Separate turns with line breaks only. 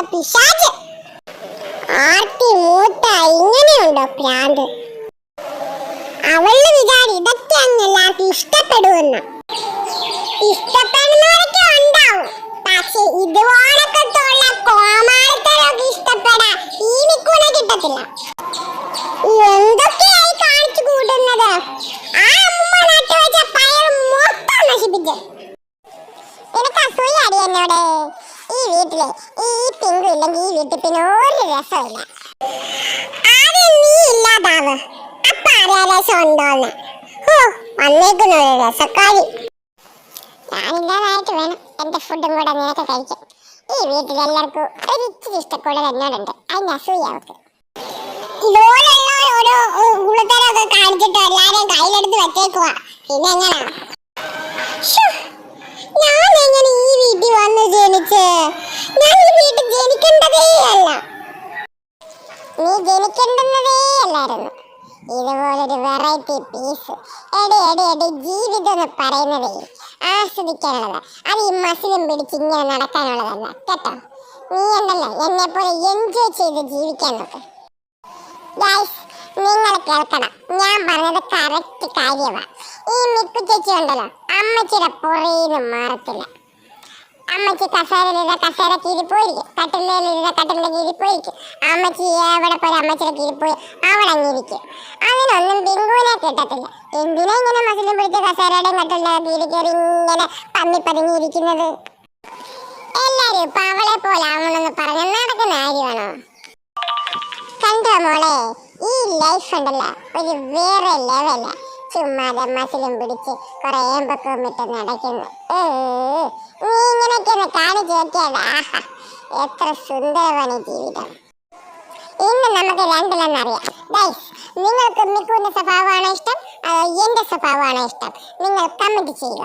നമ്മുടെ പിശാച് ആർത്തി മൂത്ത ഇങ്ങനെയുണ്ടോ പ്രാന്ത്? അവളുടെ വിചാരം ഇതൊക്കെ അങ്ങ് എല്ലാവർക്കും ഇഷ്ടപ്പെടുമെന്ന്. ഇഷ്ടപ്പെടുന്നവരൊക്കെ ഉണ്ടാവും. പക്ഷെ ഇതുപോലൊക്കെ ഉള്ള കോമാളിത്തരമൊക്കെ ഇഷ്ടപ്പെടാൻ ഈ മിക്കൂനെ കിട്ടത്തില്ല എന്തൊക്കെയായി കാണിച്ചു കൂട്ടുന്നത്? ആ അമ്മ നട്ടു വെച്ച പയർ മൊത്തം നശിപ്പിച്ചു. എനിക്ക് അസൂയാടി എന്നോട് ഈ വീട്ടിലെ ഈ പിങ്കു ഇല്ലെങ്കിൽ ഈ വീട്ടിൽ പിന്നെ ഒരു രസമില്ല. ആദ്യം നീ ഇല്ലാതാവ്. അപ്പൊ അറിയാ രസം ഉണ്ടോന്ന്. ഹോ വന്നേക്കുന്ന ഒരു രസക്കാരി. ഞാനില്ലാതായിട്ട് വേണം എന്റെ ഫുഡും കൂടെ നിനക്ക് കഴിക്കാൻ. ഈ വീട്ടിൽ എല്ലാവർക്കും ഒരു ഇച്ചിരി ഇഷ്ടക്കൂടുതൽ എന്നോടുണ്ട്. അതിന് അസൂയ അവർക്ക് ഇതുപോലുള്ള ഓരോ ഗുണത്തരമൊക്കെ കാണിച്ചിട്ട് എല്ലാരെയും കയ്യിലെടുത്ത് വെച്ചേക്കുവാ. പിന്നെ എങ്ങനാ? അല്ല നീ ജനിക്കേണ്ടുന്നതേ ഇതുപോലൊരു വെറൈറ്റി പീസ് എടി എടി എടി ജീവിതം എന്ന് പറയുന്നതേ. ആസ്വദിക്കാനുള്ളതാ. അത് ഈ മസിലും പിടിച്ച് ഇങ്ങനെ നടക്കാനുള്ളതല്ല. കേട്ടോ? നീ എന്നല്ല എന്നെ പോലെ എൻജോയ് ചെയ്ത് ജീവിക്കാൻ നോക്ക്. ഗൈസ് നിങ്ങൾ കേൾക്കണം. ഞാൻ പറഞ്ഞത് കറക്റ്റ് കാര്യമാണ് ഈ മിക്കു ചേച്ചി ഉണ്ടല്ലോ. അമ്മച്ചിയുടെ പുറയിലും മാറത്തില്ല. അമ്മച്ചി കസേരയിലിരുന്ന കസേര കീറി പോയിരിക്കും. കട്ടിലിരുന്ന കട്ടിലിന്റെ കീറി പോയിരിക്കും. അമ്മച്ചി അവിടെ പോയി അമ്മച്ചിയുടെ പോയി അവിടെ അങ്ങിരിക്കും അതിനൊന്നും ബിങ്കുവിനെ കിട്ടത്തില്ല. എന്തിനാ ഇങ്ങനെ മസിലും പിടിച്ച് കസേരയുടെയും കട്ടിലിന്റെ കീറി കയറി ഇങ്ങനെ പന്നി പതുങ്ങിയിരിക്കുന്നത് എല്ലാരും ഇപ്പൊ അവളെ പോലെ ആവണമെന്ന് പറഞ്ഞ നടക്കുന്ന കാര്യമാണോ? കണ്ടോ മോളെ? ഈ ലൈഫ് ഉണ്ടല്ലോ. ഒരു വേറെ ലെവല ചുമ്മാതെ മസിലും പിടിച്ച് കുറെ ഏമ്പൊക്കെ ഇട്ട് നടക്കുന്നു. നീ ഇങ്ങനെയൊക്കെ ഒന്ന് കാണിച്ചു നോക്കിയാൽ ആഹാ എത്ര സുന്ദരമാണ് ജീവിതം. ഇന്ന് നമുക്ക് രണ്ടിലെന്നറിയാം. ഗൈസ് നിങ്ങൾക്ക് മിക്കുന്ന സ്വഭാവമാണോ ഇഷ്ടം? അതോ എന്റെ സ്വഭാവമാണോ ഇഷ്ടം? നിങ്ങൾ കമന്റ് ചെയ്യുക.